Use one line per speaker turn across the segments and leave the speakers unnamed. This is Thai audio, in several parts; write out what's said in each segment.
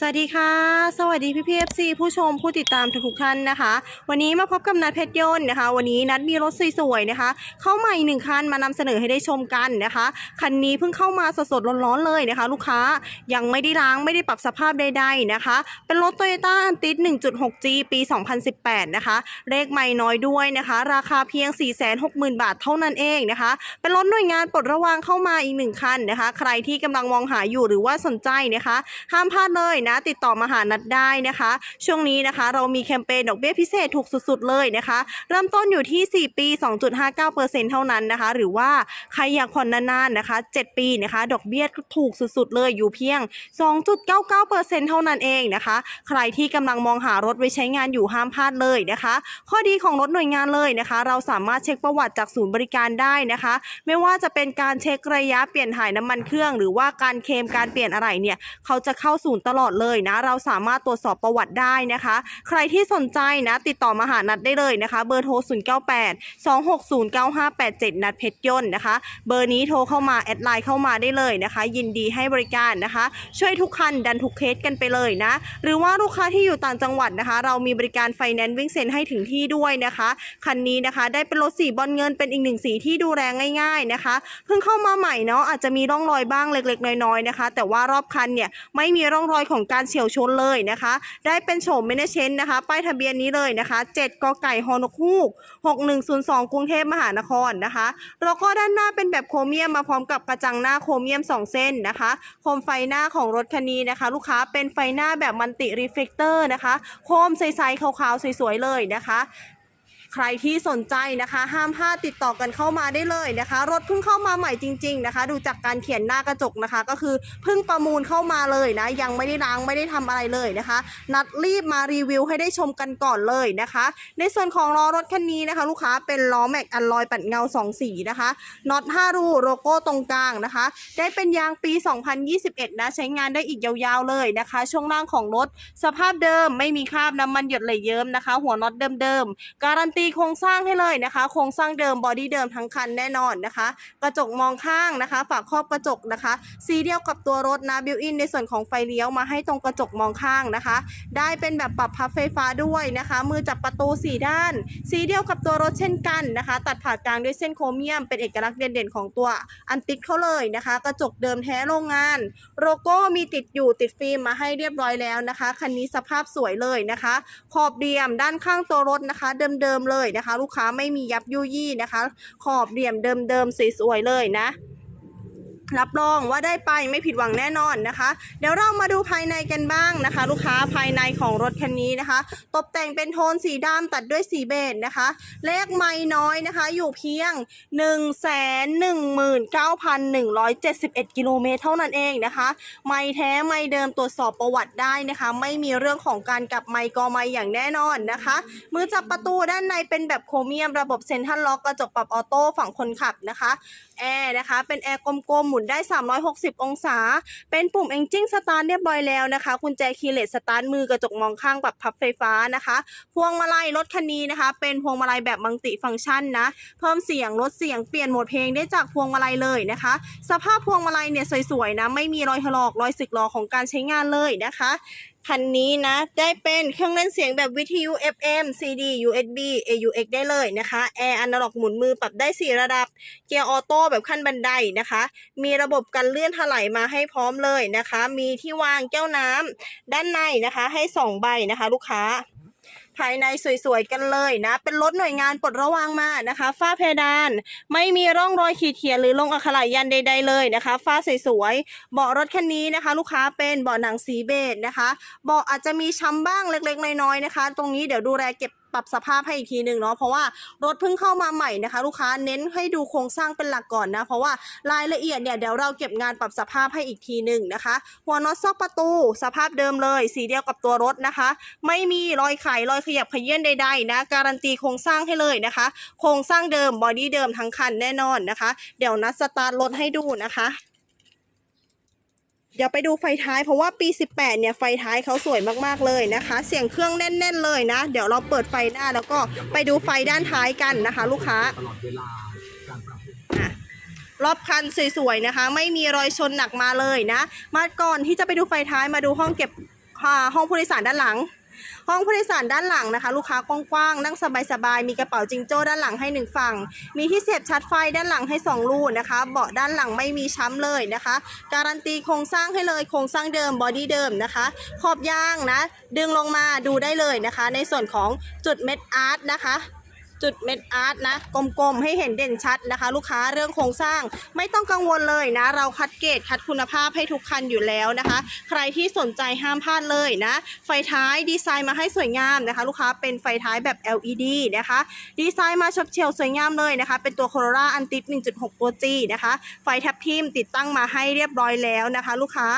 สวัสดีค่ะ สวัสดีพี่พีเอฟซีผู้ชมผู้ติดตามทุกท่านนะคะ วันนี้มาพบกับนัดเพชรยนต์นะคะ วันนี้นัดมีรถสวยๆนะคะ เข้ามาอีกหนึ่งคันมานำเสนอให้ได้ชมกันนะคะคันนี้เพิ่งเข้ามาสดๆร้อนๆเลยนะคะ ลูกค้ายังไม่ได้ล้างไม่ได้ปรับสภาพใดๆนะคะ เป็นรถ Toyota a n t i s 1.6G ปี 2018 นะคะ เลขไม่น้อยด้วยนะคะ ราคาเพียง 460,000 บาทเท่านั้นเองนะคะ เป็นรถหน่วยงานปลดระวางเข้ามาอีกหนึ่งคันนะคะ ใครที่กำลังมองหาอยู่หรือว่าสนใจนะคะ ห้ามพลาดเลยนะ ติดต่อมาหานัดได้นะคะ ช่วงนี้นะคะ เรามีแคมเปญดอกเบี้ยพิเศษถูกสุด ๆ เลยนะคะ เริ่มต้นอยู่ที่ 4 ปี 2.59%เท่านั้นนะคะ หรือว่าใครอยากผ่อนนานๆนะคะ 7 ปีนะคะ ดอกเบี้ยถูกสุด ๆ เลยอยู่เพียง 2.99%เท่านั้นเองนะคะ ใครที่กำลังมองหารถไว้ใช้งานอยู่ห้ามพลาดเลยนะคะ ข้อดีของรถหน่วยงานเลยนะคะ เราสามารถเช็คประวัติจากศูนย์บริการได้นะคะ ไม่ว่าจะเป็นการเช็คระยะเปลี่ยนถ่ายน้ำมันเครื่อง หรือว่าการเคลมการเปลี่ยนอะไรเนี่ย เขาจะเข้าศูนย์ตลอดเลยนะ เราสามารถตรวจสอบประวัติได้นะคะ ใครที่สนใจนะ ติดต่อมาหานัดได้เลยนะคะ เบอร์โทร 098 260 9587 นัดเพชรยนต์นะคะ เบอร์นี้โทรเข้ามา แอดไลน์เข้ามาได้เลยนะคะ ยินดีให้บริการนะคะ ช่วยทุกคันดันทุกเคสกันไปเลยนะ หรือว่าลูกค้าที่อยู่ต่างจังหวัดนะคะ เรามีบริการไฟแนนซ์วิ่งเซ็นให้ถึงที่ด้วยนะคะ คันนี้นะคะ ได้เป็นรถสีบอลเงินเป็นอีกหนึ่งสีที่ดูแลง่าย ๆนะคะ เพิ่งเข้ามาใหม่เนาะอาจจะมีร่องรอยบ้างเล็กๆ น้อยๆนะคะ แต่ว่ารอบคันเนี่ยไม่มีร่องรอยของการเฉียวชนเลยนะคะ ได้เป็นโฉมเมเนเชนนะคะ ป้ายทะเบียนนี้เลยนะคะ 7กไก่ฮอนกฮูก6102 กรุงเทพมหานครนะคะแล้วก็ด้านหน้าเป็นแบบโครเมียมมาพร้อมกับกระจังหน้าโครเมียม 2 เส้นนะคะโคมไฟหน้าของรถคันนี้นะคะ ลูกค้าเป็นไฟหน้าแบบมันติรีเฟกเตอร์นะคะ โคมใสๆขาวๆสวยๆเลยนะคะ ใครที่สนใจนะคะ ห้ามพลาดติดต่อกันเข้ามาได้เลยนะคะ รถเพิ่งเข้ามาใหม่จริง ๆนะคะ ดูจากการเขียนหน้ากระจกนะคะ ก็คือเพิ่งประมูลเข้ามาเลยนะ ยังไม่ได้ล้างไม่ได้ทำอะไรเลยนะคะ นัดรีบมารีวิวให้ได้ชมกันก่อนเลยนะคะ ในส่วนของล้อรถคันนี้นะคะ ลูกค้าเป็นล้อแม็กอัลลอยปัดเงา 2 สีนะคะน็อต5รูโลโก้ตรงกลางนะคะ ได้เป็นยางปี 2021 นะใช้งานได้อีกยาวๆเลยนะคะ ช่วงล่างของรถสภาพเดิมไม่มีคราบน้ำมันหยดไหลเยิ้มนะคะ หัวน็อตเดิมๆการันตีโครงสร้างให้เลยนะคะ โครงสร้างเดิมบอดี้เดิมทั้งคันแน่นอนนะคะ กระจกมองข้างนะคะ ฝาครอบกระจกนะคะ สีเดียวกับตัวรถนะบิวอินในส่วนของไฟเลี้ยวมาให้ตรงกระจกมองข้างนะคะ ได้เป็นแบบปรับพับไฟฟ้าด้วยนะคะ มือจับประตูสีด้าน สีเดียวกับตัวรถเช่นกันนะคะ ตัดผ่ากลางด้วยเส้นโครเมียม เป็นเอกลักษณ์เด่นๆของตัวอันติดเขาเลยนะคะ กระจกเดิมแท้โรงงาน โลโก้มีติดอยู่ติดฟิล์มมาให้เรียบร้อยแล้วนะคะคันนี้สภาพสวยเลยนะคะ ขอบเดียมด้านข้างตัวรถนะคะ เดิมๆเลยนะคะ ลูกค้าไม่มียับยุยี่นะคะ ขอบเหลี่ยมเดิมๆสวยๆเลยนะ รับรองว่าได้ไปไม่ผิดหวังแน่นอนนะคะ เดี๋ยวเรามาดูภายในกันบ้างนะคะ ลูกค้าภายในของรถคันนี้นะคะ ตกแต่งเป็นโทนสีดำตัดด้วยสีเบจนะคะ เลขไม่น้อยนะคะ อยู่เพียง 1 1 9 1 7 1 กิโลเมตรเท่านั้นเองนะคะ ไม่แท้ไม่เดิมตรวจสอบประวัติได้นะคะ ไม่มีเรื่องของการกลับไมค์กอไมค์อย่างแน่นอนนะคะ มือจับประตูด้านในเป็นแบบโครเมียมระบบเซ็นทรัลล็อกกระจกปรับออโต้ฝั่งคนขับนะคะ แอร์นะคะ เป็นแอร์กลมๆ หมุนได้ 360 องศา เป็นปุ่ม Engine Start เรียบร้อยแล้วนะคะกุญแจคีย์เลสสตาร์ทมือกระจกมองข้างแบบพับไฟฟ้านะคะ พวงมาลัยรถคันนี้นะคะ เป็นพวงมาลัยแบบมัลติฟังก์ชันนะ เพิ่มเสียงลดเสียงเปลี่ยนโหมดเพลงได้จากพวงมาลัยเลยนะคะ สภาพพวงมาลัยเนี่ยสวยๆนะ ไม่มีรอยถลอกรอยสึกหรอของการใช้งานเลยนะคะคันนี้นะ ได้เป็นเครื่องเล่นเสียงแบบวิทยุ FM CD USB AUX ได้เลยนะคะแอร์อนาล็อกหมุนมือปรับได้ 4 ระดับ เกียร์ออโต้แบบขั้นบันไดนะคะ มีระบบกันเลื่อนถลายมาให้พร้อมเลยนะคะ มีที่วางแก้วน้ำด้านในนะคะ ให้ 2 ใบนะคะ ลูกค้า ภายในสวยๆกันเลยนะ เป็นรถหน่วยงานปลดระวังมานะคะ ฝ้าเพดาน ไม่มีร่องรอยขีดเขียนหรือลงอักขระยันใด ๆ เลยนะคะฝ้าสวยๆเบาะรถคันนี้นะคะ ลูกค้าเป็นเบาะหนังสีเบจนะคะเบาะอาจจะมีช้ำบ้างเล็กๆน้อยๆนะคะ ตรงนี้เดี๋ยวดูแลเก็บปรับสภาพให้อีกทีหนึ่งเนาะเพราะว่ารถเพิ่งเข้ามาใหม่นะคะ ลูกค้าเน้นให้ดูโครงสร้างเป็นหลักก่อนนะ เพราะว่ารายละเอียดเนี่ยเดี๋ยวเราเก็บงานปรับสภาพให้อีกทีหนึ่งนะคะ หัวน็อตซอกประตูสภาพเดิมเลย สีเดียวกับตัวรถนะคะ ไม่มีรอยไขรอยขยับเขยื่นใดๆนะการันตีโครงสร้างให้เลยนะคะ โครงสร้างเดิมบอดี้เดิมทั้งคันแน่นอนนะคะ เดี๋ยวนัดสตาร์ทรถให้ดูนะคะ เดี๋ยวไปดูไฟท้ายเพราะว่าปี 18 เนี่ยไฟท้ายเขาสวยมากๆเลยนะคะ เสียงเครื่องแน่น ๆ เลยนะ เดี๋ยวเราเปิดไฟหน้าแล้วก็ไปดูไฟด้านท้ายกันนะคะ ลูกค้า
ตลอดเวลาการปรับปรุง
อะรอบคันสวยๆนะคะ ไม่มีรอยชนหนักมาเลยนะ มาก่อนที่จะไปดูไฟท้ายมาดูห้องเก็บห้องผู้โดยสารด้านหลัง ห้องผู้โดยสารด้านหลังนะคะ ลูกค้ากว้างๆนั่งสบายๆมีกระเป๋าจิงโจ้ด้านหลังให้หนึ่งฝั่ง มีที่เสียบชาร์จไฟด้านหลังให้สองรูนะคะ เบาะด้านหลังไม่มีช้ำเลยนะคะ การันตีโครงสร้างให้เลยโครงสร้างเดิมบอดี้เดิมนะคะ ขอบยางนะ ดึงลงมาดูได้เลยนะคะ ในส่วนของจุดเม็ดอาร์ตนะคะ จุดเม็ดอาร์ตนะกลมๆให้เห็นเด่นชัดนะคะ ลูกค้าเรื่องโครงสร้างไม่ต้องกังวลเลยนะ เราคัดเกรดคัดคุณภาพให้ทุกคันอยู่แล้วนะคะ ใครที่สนใจห้ามพลาดเลยนะ ไฟท้ายดีไซน์มาให้สวยงามนะคะ ลูกค้าเป็นไฟท้ายแบบ LED นะคะ ดีไซน์มาชบเฉียวสวยงามเลยนะคะ เป็นตัว Corolla a n t i 1.6 ตัว G นะคะ ไฟทับทิมติดตั้งมาให้เรียบร้อยแล้วนะคะ ลูกค้า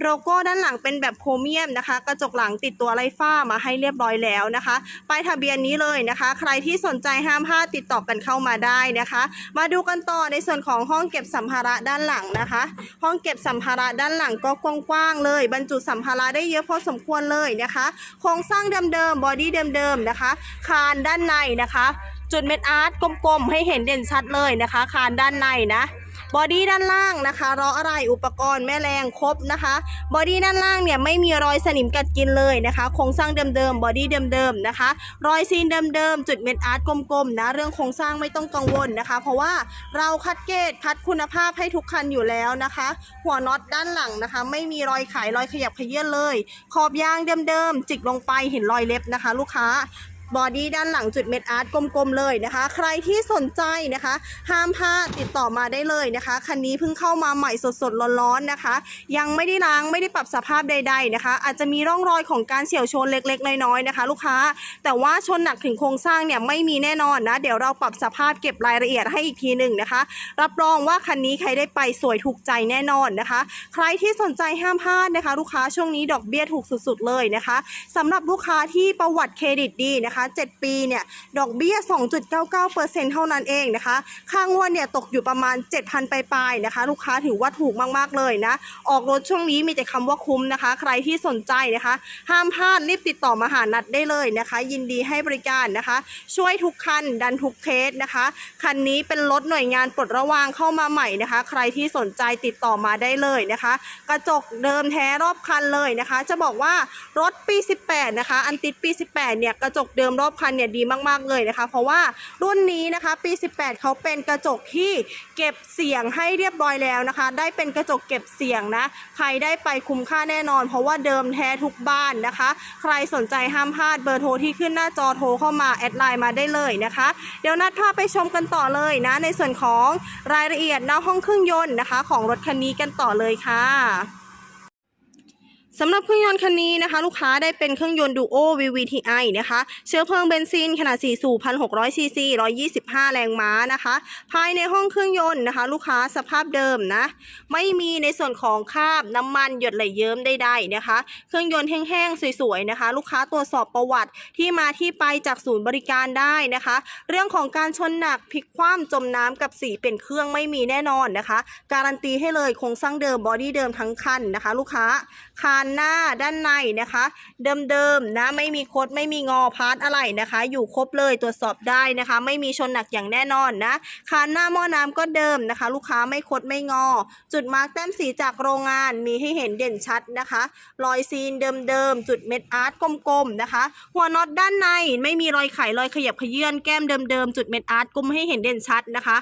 โลโก้ด้านหลังเป็นแบบโครเมียมนะคะ กระจกหลังติดตัวไลฟ้ามาให้เรียบร้อยแล้วนะคะป้ายทะเบียนนี้เลยนะคะ ใครที่สนใจห้ามพลาดติดต่อกันเข้ามาได้นะคะ มาดูกันต่อในส่วนของห้องเก็บสัมภาระด้านหลังนะคะ ห้องเก็บสัมภาระด้านหลังก็กว้างๆเลย บรรจุสัมภาระได้เยอะพอสมควรเลยนะคะ โครงสร้างเดิมๆบอดี้เดิมๆนะคะ คานด้านในนะคะ จุดเม็ดอาร์ตกลมๆให้เห็นเด่นชัดเลยนะคะ คานด้านในนะ บอดี้ด้านล่างนะคะล้ออะไรอุปกรณ์แม่แรงครบนะคะบอดี้ด้านล่างเนี่ยไม่มีรอยสนิมกัดกินเลยนะคะโครงสร้างเดิมๆบอดี้เดิมๆนะคะ รอยซีนเดิมๆจุดเม็ดอาร์ตกลมๆนะเรื่องโครงสร้างไม่ต้องกังวลนะคะ เพราะว่าเราคัดเกรดคัดคุณภาพให้ทุกคันอยู่แล้วนะคะ หัวน็อตด้านหลังนะคะ ไม่มีรอยขายรอยขยับขยื่นเลย ขอบยางเดิมๆจิกลงไปเห็นรอยเล็บนะคะ ลูกค้า บอดี้ด้านหลังจุดเม็ดอาร์ตกลมๆเลยนะคะ ใครที่สนใจนะคะ ห้ามพลาดติดต่อมาได้เลยนะคะ คันนี้เพิ่งเข้ามาใหม่สดๆร้อนๆนะคะ ยังไม่ได้ล้างไม่ได้ปรับสภาพใด ๆนะคะ อาจจะมีร่องรอยของการเฉี่ยวชนเล็กๆน้อยๆนะคะ ลูกค้า แต่ว่าชนหนักถึงโครงสร้างเนี่ยไม่มีแน่นอนนะ เดี๋ยวเราปรับสภาพเก็บรายละเอียดให้อีกทีหนึ่งนะคะ รับรองว่าคันนี้ใครได้ไปสวยถูกใจแน่นอนนะคะ ใครที่สนใจห้ามพลาดนะคะ ลูกค้าช่วงนี้ดอกเบี้ยถูกสุดๆเลยนะคะสำหรับลูกค้าที่ประวัติเครดิตดีนะคะ7 ปีเนี่ยดอกเบี้ย 2.99%เท่านั้นเองนะคะ ค่างวดเนี่ยตกอยู่ประมาณ 7,000ปลายๆนะคะ ลูกค้าถือว่าถูกมากๆเลยนะ ออกรถช่วงนี้มีแต่คำว่าคุ้มนะคะ ใครที่สนใจนะคะ ห้ามพลาดรีบติดต่อมาหานัดได้เลยนะคะ ยินดีให้บริการนะคะ ช่วยทุกคันดันทุกเคสนะคะ คันนี้เป็นรถหน่วยงานปลดระวางเข้ามาใหม่นะคะ ใครที่สนใจติดต่อมาได้เลยนะคะ กระจกเดิมแท้รอบคันเลยนะคะ จะบอกว่ารถปี 18 นะคะ อันติดปี 18 เนี่ยกระจกเดิมรอบคันเนี่ยดีมากๆเลยนะคะ เพราะว่ารุ่นนี้นะคะ ปี 18 เขาเป็นกระจกที่เก็บเสียงให้เรียบร้อยแล้วนะคะ ได้เป็นกระจกเก็บเสียงนะ ใครได้ไปคุ้มค่าแน่นอน เพราะว่าเดิมแท้ทุกบ้านนะคะ ใครสนใจห้ามพลาดเบอร์โทรที่ขึ้นหน้าจอโทรเข้ามาแอดไลน์มาได้เลยนะคะ เดี๋ยวนัดพาไปชมกันต่อเลยนะ ในส่วนของรายละเอียดหน้าห้องเครื่องยนต์นะคะ ของรถคันนี้กันต่อเลยค่ะ สำหรับเครื่องยนต์คันนี้นะคะ ลูกค้าได้เป็นเครื่องยนต์ Duo VVTi นะคะ เชื้อเพลิงเบนซิน ขนาด 4 สูบ 1,600 ซีซี 125 แรงม้านะคะ ภายในห้องเครื่องยนต์นะคะ ลูกค้าสภาพเดิมนะ ไม่มีในส่วนของคราบน้ำมันหยดไหลเยิ้มใดๆนะคะ เครื่องยนต์แห้งๆ สวยๆนะคะ ลูกค้าตรวจสอบประวัติที่มาที่ไปจากศูนย์บริการได้นะคะ เรื่องของการชนหนักพลิกคว่ำจมน้ำกับสีเป็นเครื่องไม่มีแน่นอนนะคะ การันตีให้เลยโครงสร้างเดิมบอดี้เดิมทั้งคันนะคะ ลูกค้าคานหน้าด้านในนะคะ เดิมๆนะไม่มีคดไม่มีงอพาร์ทอะไรนะคะ อยู่ครบเลยตรวจสอบได้นะคะ ไม่มีชนหนักอย่างแน่นอนนะคานหน้าหม้อน้ำก็เดิมนะคะ ลูกค้าไม่คดไม่งอ จุดมาร์กแต้มสีจากโรงงานมีให้เห็นเด่นชัดนะคะ รอยซีนเดิมๆจุดเม็ดอาร์ตกลมๆนะคะ หัวน็อตด้านในไม่มีรอยไขรอยขยับขยื่นแก้มเดิมๆจุดเม็ดอาร์ตกลมให้เห็นเด่นชัดนะคะ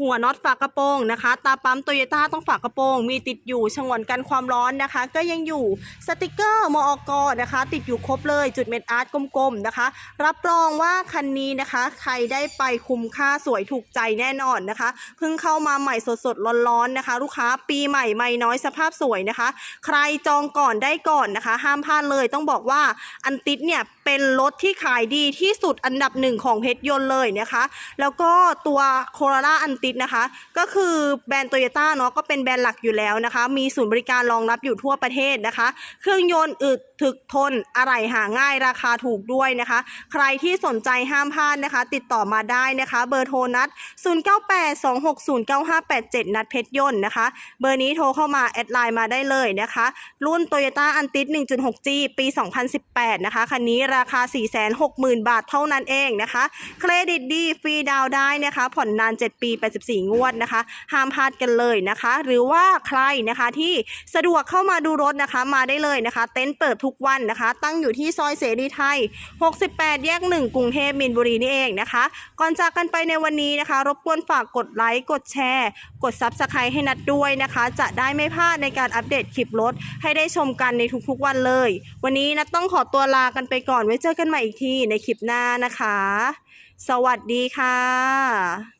หัวน็อตฝากระโปรงนะคะ ตาปั๊มโตโยต้าต้องฝากระโปรง มีติดอยู่ฉงวนกันความร้อนนะคะ ก็ยังอยู่สติกเกอร์มอกนะคะ ติดอยู่ครบเลยจุดเม็ดอาร์ตกลมๆนะคะ รับรองว่าคันนี้นะคะ ใครได้ไปคุ้มค่าสวยถูกใจแน่นอนนะคะเพิ่งเข้ามาใหม่สดๆร้อนๆนะคะ ลูกค้าปีใหม่ไม่น้อยสภาพสวยนะคะ ใครจองก่อนได้ก่อนนะคะ ห้ามพลาดเลยต้องบอกว่าอันติดเนี่ย เป็นรถที่ขายดีที่สุดอันดับหนึ่งของเพชรยนต์เลยนะคะ แล้วก็ตัวโค r ่าอันติดนะคะ ก็คือแบรนด์โตโยต้าเนาะก็เป็นแบรนด์หลักอยู่แล้วนะคะ มีศูนย์บริการรองรับอยู่ทั่วประเทศนะคะ เครื่องยนต์อึด ถึกทนอะไหล่หาง่ายราคาถูกด้วยนะคะ ใครที่สนใจห้ามพลาดนะคะ ติดต่อมาได้นะคะ เบอร์โทรนัด 0982609587 นัดเพชรยนต์นะคะ เบอร์นี้โทรเข้ามา แอดไลน์มาได้เลยนะคะ รุ่น Toyota a n t i s 1.6G ปี 2018 นะคะ คันนี้ราคา 460,000 บาทเท่านั้นเองนะคะ เครดิตดีฟรีดาวได้นะคะ ผ่อนนาน 7 ปี 84 งวดนะคะ ห้ามพลาดกันเลยนะคะ หรือว่าใครนะคะที่สะดวกเข้ามาดูรถนะคะมาได้เลยนะคะ เต็นท์เปิดทุกทุกวันนะคะ ตั้งอยู่ที่ซอยเสรีไทย 68 แยก 1 กรุงเทพมินบุรีนี่เองนะคะ ก่อนจากกันไปในวันนี้นะคะ รบกวนฝากกดไลค์ กดแชร์ กด Subscribe ให้นัดด้วยนะคะ จะได้ไม่พลาดในการอัปเดตคลิปรถ ให้ได้ชมกันในทุกๆวันเลย วันนี้นัดต้องขอตัวลากันไปก่อนไว้เจอกันใหม่อีกทีในคลิปหน้านะคะ สวัสดีค่ะ